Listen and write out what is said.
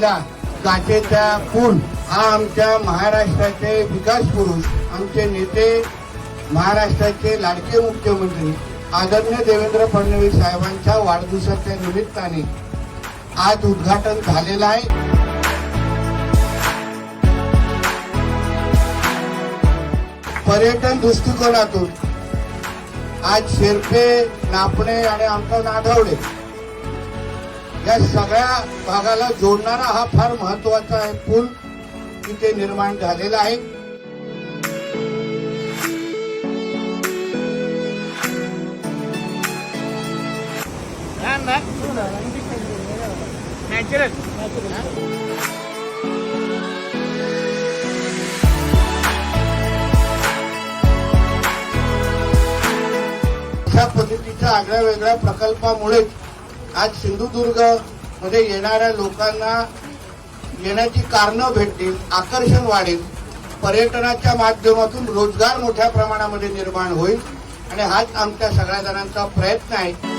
राहिला काचेचा पूल हा आमच्या महाराष्ट्राचे विकास पुरुष आमचे नेते महाराष्ट्राचे लाडके मुख्यमंत्री आदरणीय देवेंद्र फडणवीस साहेबांच्या वाढदिवसाच्या निमित्ताने आज उद्घाटन झालेलं आहे. पर्यटन दृष्टिकोनातून आज शेरपे नापणे आणि आमचा नाधवडे या सगळ्या भागाला जोडणारा हा फार महत्त्वाचा आहे पूल तिथे निर्माण झालेला आहे. नॅचरल अशा पद्धतीच्या आगळ्या वेगळ्या प्रकल्पामुळे आज सिंधुदुर्गमध्ये येणाऱ्या लोकांना येण्याची कारणं भेटतील आकर्षण वाढेल पर्यटनाच्या माध्यमातून रोजगार मोठ्या प्रमाणामध्ये निर्माण होईल. आणि हाच आमच्या सगळ्या जणांचा प्रयत्न आहे.